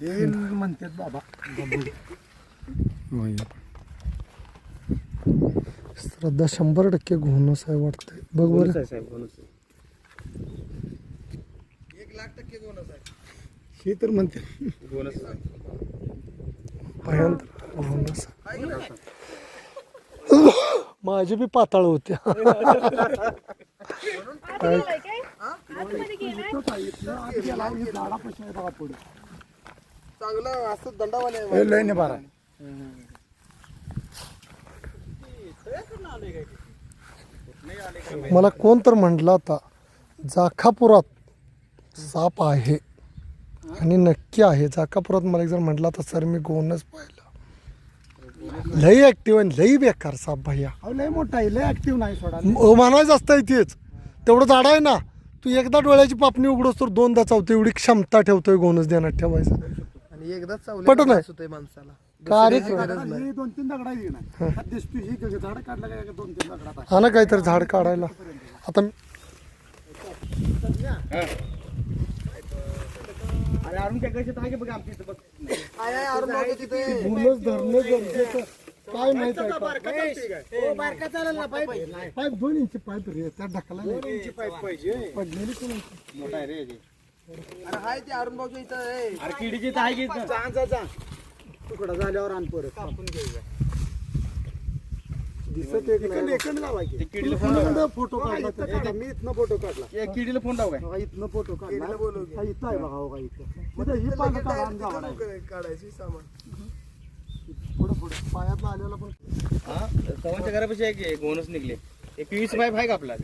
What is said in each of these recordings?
ते म्हणतात बाबा. श्रद्धा शंभर टक्के घोणस आहे वाटतंय. बघ बरं. आहे साहेब बोनस आहे. हे तर म्हणते भयंकर घोणस माझे बी पाताळ होत्या. चांगलं असं दंडावाले लय नाही बारा मला कोण तर म्हटलं आता जाखापुरात साप आहे आणि नक्की आहे. जाखापुरात मला एक जर म्हटलं तर सर मी गोनच पाहिलं. लई ऍक्टिव्ह आणि लई बेकार साप भैया. अहो लय मोठा आहे लय ऍक्टिव्ह नाही सोडा. म- म्हणायचं असतं तेच तेवढं झाड आहे ना. तू एकदा डोळ्याची पापणी उघडोस तर दोनदा चावतो एवढी क्षमता ठेवतोय गोनस देण्यात ठेवायचं. आणि एकदाच चावले पटत नाही. माणसाला. कार्यक्रम ही दोन तीन दगडा येईल ना दिसतो ही झाड काढलं काय का दोन तीन दगडात हा ना काहीतरी झाड काढायला. आता अरे अरुण काय कशात आहे की बघ आमच्या इथं? बघ. आहे, आहे, अरुण भाऊ तिथे गोनस धरणं गरजेचं काय माहीत आहे का पाईप. दोन इंच पाईप रे त्या ढकला पडलेली कोण आहे? मोठा आहे रे ते. अरे हाय ते अरुण भाऊच्या इथं आहे. अरे किडीची इथं आहे की इथं? तुकडा झाल्यावर आण परत. दिसत एक नाही. ते किडीला फोन लाव. इकडं फोटो काढला त्याचा. मी इथनं फोटो काढला. ए, किडीला फोन लाव काय? बघा इथनं फोटो काढला. बोलव की. हा, इथं आहे बघा हो का इथं. इथं ही पानं काढा आणि काढायची सामान. पुढं पुढं. पायातला आलेला पण. हा घरापाशी आहे की गोनस निघले. हे पीव्हीसी पाईप आहे का आपला?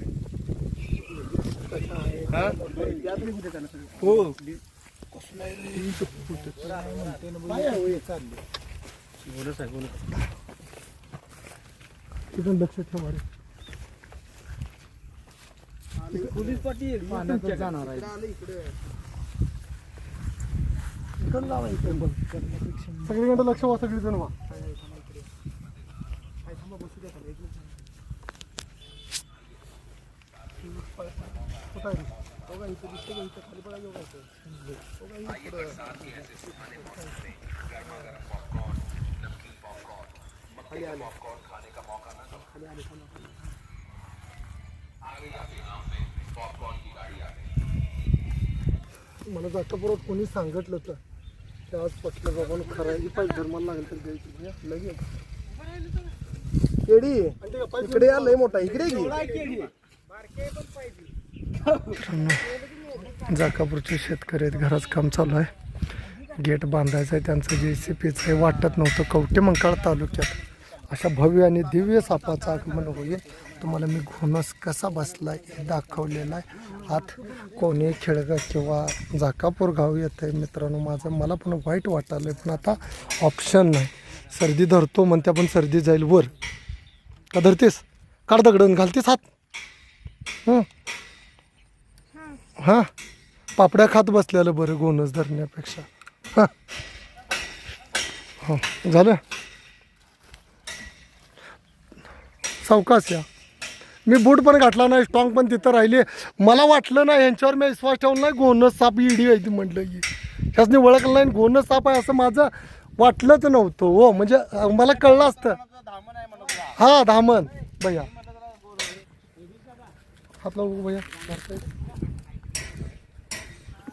हा हो चाललं? तिथून लक्ष ठेवा रे. पोलीस पाटील जाणार आहे इकडे इकडं लावा इकडं सगळीकडे लक्ष वा सगळीजण वा कुठं आहे रे? मला जाकापुरात कोणी सांगितलं होतं की आज पटलं बाबा खरं आहे. पाहिजे धर्माला लागेल तर द्यायची लगेच केडी इकडे या लय मोठा. इकडे घे. जाकापूरचे शेतकरी आहेत घराचं काम चालू आहे. गेट बांधायचं आहे त्यांचं जे सी पीचं आहे वाटत नव्हतं. कवटे मंकाळ तालुक्यात अशा भव्य आणि दिव्य सापाचं आगमन होईल. तुम्हाला मी घोणस कसा बसला हे दाखवलेला आहे. आत कोणी खेळगा किंवा जाकापूर गाव येतं आहे मित्रांनो माझं मला पण वाईट वाटायलं पण आता ऑप्शन नाही. सर्दी धरतो म्हणते आपण सर्दी जाईल वर. का धरतेस? काढ दगडून घालतेस हात. हां? पापड्या खात बसलेलं बरं गोनस धरण्यापेक्षा. हां. हो झालं? सावकाश या. मी बूट पण घातला नाही स्ट्रॉंग पण तिथं राहिले. मला वाटलं नाही यांच्यावर मी विश्वास ठेवला नाही गोनस साप इडी आहे ती म्हटलं ही. ह्यासनी ओळखलं नाही गोनस साप आहे असं माझं वाटलंच नव्हतं हो. म्हणजे मला कळलं असतं. हा धामन भैया. आपला भैया.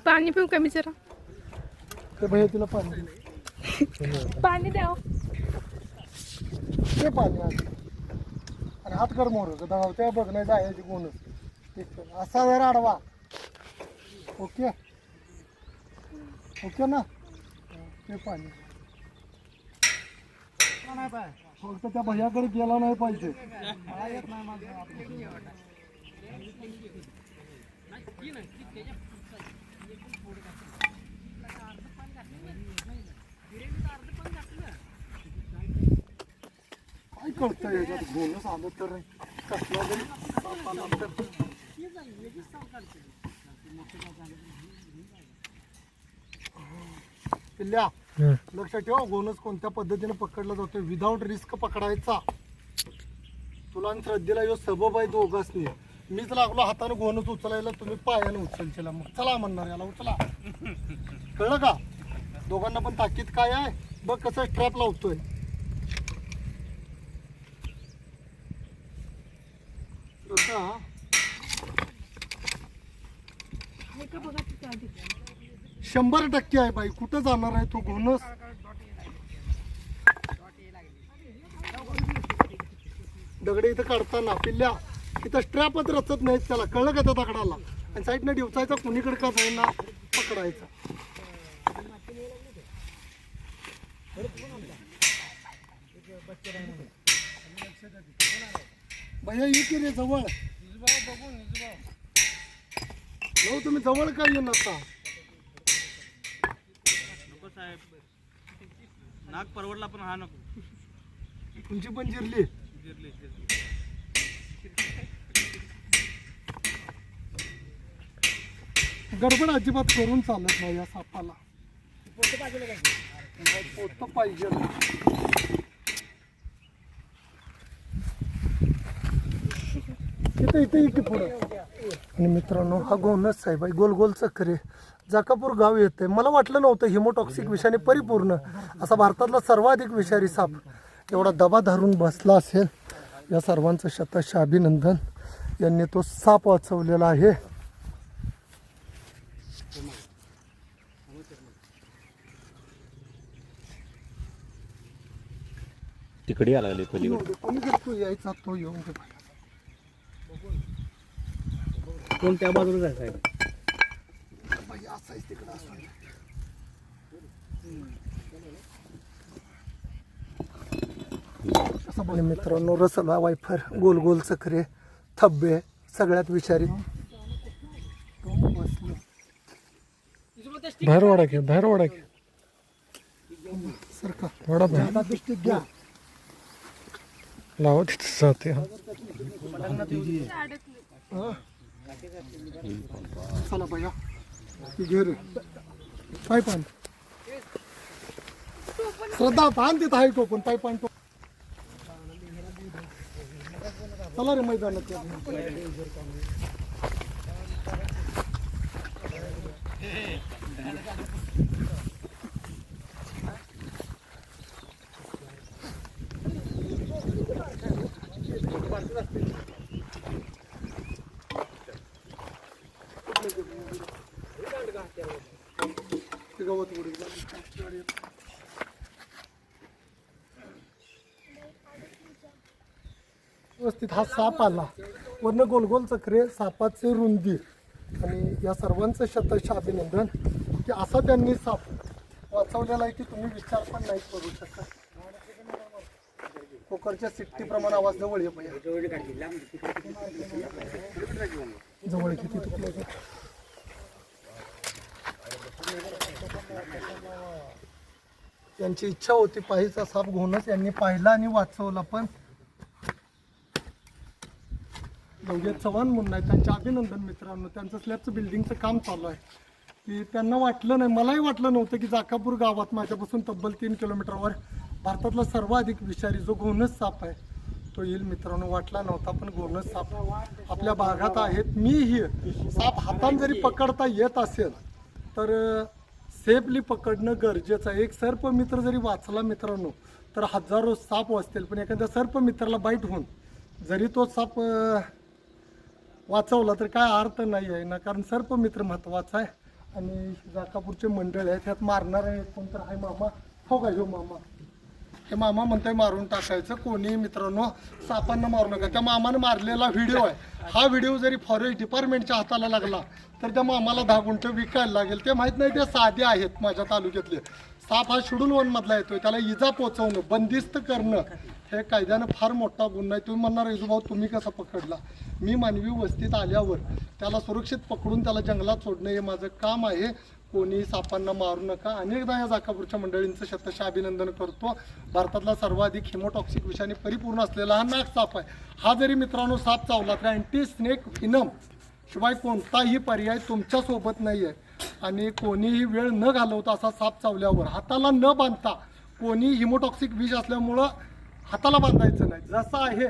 पाणी पिऊ कमी जरा ते भैया तिला पाणी दे. पाणी द्या ते पाणी. आणि हात कर मोर धाव त्या बघ नाही जायची आहे. असा जरा आडवा. ओके? ओके ना? ते पाणी. फक्त त्या भैयाकडे गेला नाही पाहिजे. काय कळतं याच्यात आलं तर कसला तर पिल्ल्या लक्षात ठेवा गोनस कोणत्या पद्धतीने पकडला जातो विदाऊट रिस्क पकडायचा. तुला आणि श्रद्धेला यो सबब आहे दोघांनी मीच लागलो हाताने गोनस उचलायला तुम्ही पायाने उचलशीला. मग चला म्हणणार याला उचला. कळलं का? दोघांना पण ताकीद काय आहे? बघ कसं ट्रॅप लावतोय शंभर टक्के आहे बाई. कुठं जाणार आहे तो घोणस दगडे इथं काढताना पिल्ल्या. इथं स्ट्रॅपच रचत नाहीत त्याला. कळलं का त्या दगडाला? आणि साईडनं डिवचायचा कुणीकडे का जाईना? पकडायचा. भैया ये की रे जवळ? हो तुम्ही जवळ का येऊन आता? नको साहेब. नाग परवडला पण हा नको. तुमची पण जिरली. जिरली जिरली. गडबड अजिबात करून चालत नाही या सापाला. पोत पोतं पाहिजे इथे इथे इथे पुढे. आणि मित्रांनो हा गोनस आहे गोल गोल गोल आहे जाकापूर गाव येते मला वाटलं नव्हतं हिमोटॉक्सिक विषाने परिपूर्ण असा भारतातला सर्वाधिक विषारी साप एवढा दबा धरून बसला असेल. या सर्वांचं शतश अभिनंदन यांनी तो साप वाचवलेला आहे तिकडे यायला लागले पलीकडे कोणी जर तो यायचा तो येऊन दे बाई. कोण त्या बाजूला आहे बाई, असायच तिकडं असं. बघ मित्रांनो रसला वायफर गोल गोल चक्रे थब्बे सगळ्यात विषारी बाहेर वाडा घ्या बाहेर वाडा घ्या सरका. वाडा बाहेर. घ्या. लावा तिथे जाते हा. चला ती घे रे. पाय पान. श्रद्धा पान तिथं आहे टोपण पाय पान टोपण चला रे मैदानात व्यवस्थित हा साप आला. वरनं गोल गोल चक्रे सापाचे रुंदी. आणि या सर्वांचं शतश अभिनंदन की असा त्यांनी साप वाचवलेला आहे की तुम्ही विचार पण नाही करू शकता. कोकरच्या सिट्टीप्रमाणे आवाज जवळ ये जवळ किती त्यांची इच्छा होती पाहिचा साप घेऊनच यांनी पाहिला आणि वाचवला पण. योगेश चव्हाण म्हणून आहे त्यांचे अभिनंदन मित्रांनो. त्यांचं स्लॅबचं बिल्डिंगचं काम चालू आहे. की त्यांना वाटलं नाही मलाही वाटलं नव्हतं की जाकापूर गावात माझ्यापासून तब्बल तीन किलोमीटरवर भारतातला सर्वाधिक विषारी जो गोनस साप आहे तो येईल मित्रांनो. वाटला नव्हता पण घोणस साप आपल्या भागात आहेत. मीही साप हातान जरी पकडता येत असेल तर सेफली पकडणं गरजेचं आहे. एक सर्प मित्र जरी वाचला मित्रांनो तर हजारो साप वाचतील पण एखाद्या सर्प मित्राला बाईट होऊन जरी तो साप वाचवला तर काय अर्थ नाही आहे ना कारण सर्पमित्र महत्त्वाचा आहे. आणि जाकापूरचे मंडळ आहे त्यात आहे कोणतर आहे मामा. हो का हो मामा. हे मामा म्हणतोय मारून टाकायचं. कोणी मित्रांनो सापांना मारू नका. त्या मामानं मारलेला व्हिडिओ आहे. हा व्हिडिओ जरी फॉरेस्ट डिपार्टमेंटच्या हाताला लागला तर त्या मामाला दहा गुंठ विकायला लागेल. ते माहीत नाही ते साधे आहेत माझ्या तालुक्यातले. साप हा शेड्यूल वन मधला येतोय. त्याला इजा पोचवणं बंदिस्त करणं हे कायद्यानं फार मोठा गुन्हा आहे. तुम्ही म्हणणार भाऊ तुम्ही कसा पकडला? मी मानवी वस्तीत आल्यावर त्याला सुरक्षित पकडून त्याला जंगलात सोडणं हे माझं काम आहे. कोणी सापांना मारू नका. अनेकदा या जाकापूरच्या मंडळींचं शतशः अभिनंदन करतो. भारतातला सर्वाधिक हिमोटॉक्सिक विषाने परिपूर्ण असलेला हा नाग साप आहे. हा जरी मित्रांनो साप चावला तर अँटी स्नेक फिनम शिवाय कोणताही पर्याय तुमच्यासोबत नाही आहे आणि कोणीही वेळ न घालवता असा साप चावल्यावर हाताला न बांधता कोणी हिमोटॉक्सिक विष असल्यामुळं हाताला बांधायचं नाही. जसं आहे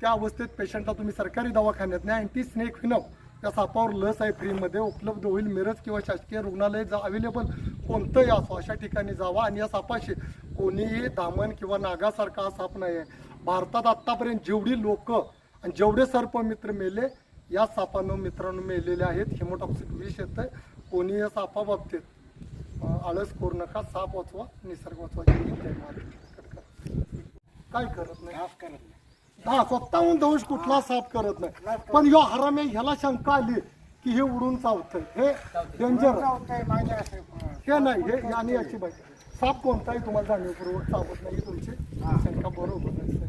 त्या अवस्थेत पेशंटला तुम्ही सरकारी दवाखान्यात नाही अँटी स्नेक फिनव त्या सापावर लस आहे फ्रीमध्ये उपलब्ध होईल मिरज किंवा शासकीय रुग्णालय जा अवेलेबल कोणतंही असो अशा ठिकाणी जावा आणि या सापाशी कोणीही दामन किंवा नागासारखा हा साप नाही आहे भारतात आत्तापर्यंत जेवढी लोक आणि जेवढे सर्पमित्र मेले या सापानं मित्रांनो मेलेले आहेत. हेमोटॉक्सिक विष येतं कोणी या सापाबाबतीत आळस करू नका. साप वाचवा निसर्ग वाचवा. जय महाराष्ट्र. काय करत नाही हा स्वतःहून दोष कुठला साफ करत नाही पण ह्यो हरामे ह्याला शंका आली की हे उडून चावतंय हे डेंजर हे नाही हे आणि याची बाई साप कोणताही तुम्हाला जाणीवपूर्वक चावत नाही ही तुमची शंका बरोबर नाही.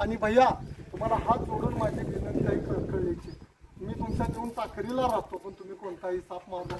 आणि- भैया तुम्हाला हात जोडून माझी विनंती आहे कळकळीची मी तुमच्या देऊन चाकरीला राहतो पण तुम्ही कोणताही साप मारून